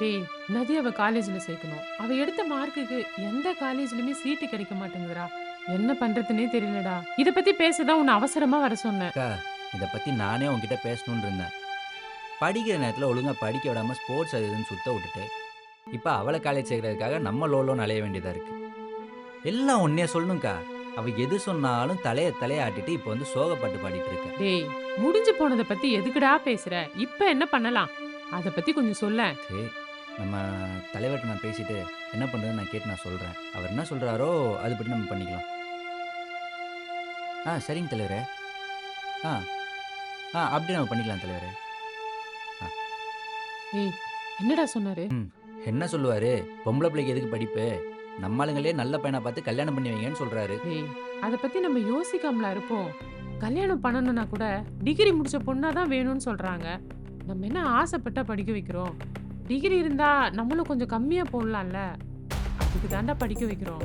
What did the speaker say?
டேய் நதியாவை காலேஜ்ல சேர்க்கணும். அவ எடுத்த மார்க்குக்கு எந்த காலேஜ்லயுமே சீட்டு கிடைக்க மாட்டேங்குதுடா. என்ன பண்றதுனே தெரியலடா. இத பத்தி பேசதான் உன்னை அவசரமா வர சொன்னேன். இதை பற்றி நானே உங்ககிட்ட பேசணும்னு இருந்தேன். படிக்கிற நேரத்தில் ஒழுங்காக படிக்க விடாமல் ஸ்போர்ட்ஸ் அது இதுன்னு சுத்த விட்டுட்டு இப்போ அவளை காலேஜ் சேர்க்கறதுக்காக நம்ம லோலோன்னு அலைய வேண்டியதாக இருக்குது எல்லாம் ஒன்றே சொல்லணும்க்கா. அவள் எது சொன்னாலும் தலையை தலையை ஆட்டிட்டு இப்போ வந்து சோகப்பாட்டு பாடிட்டு இருக்க. டேய் முடிஞ்சு போனதை பத்தி எதுக்குடா பேசுற? இப்ப என்ன பண்ணலாம்? அத பத்தி கொஞ்சம் சொல்ல சரி. நம்ம தலைவர்கிட்ட நான் பேசிட்டு என்ன பண்ணுறதுன்னு நான் கேட்டு நான் சொல்கிறேன் அவர் என்ன சொல்கிறாரோ அது பற்றி நம்ம பண்ணிக்கலாம். ஆ சரிங்க தலைவரே. ஆ ஆ அப்படி நம்ம பண்ணிக்கலாம் தலைவரே. ஏய் என்னடா சொன்னாரு? என்ன சொல்லுவாரு? பொம்பளை பிள்ளைக்கு எதுக்கு படிப்பு? நம்ம ஆளுங்களே நல்ல பையனை பார்த்து கல்யாணம் பண்ணி வைங்கன்னு சொல்றாரு. அத பத்தி நம்ம யோசிக்காமலா இருப்போம். கல்யாணம் பண்ணணும்னா கூட டிகிரி முடிச்ச பொண்ணாதான் வேணும்னு சொல்றாங்க. நம்ம என்ன ஆசைப்பட்டா படிக்க வைக்கிறோம்? டிகிரி இருந்தால் நம்மளும் கொஞ்சம் கம்மியாக போடலாம்ல. அதுக்கு தாண்டா படிக்க வைக்கிறோம்.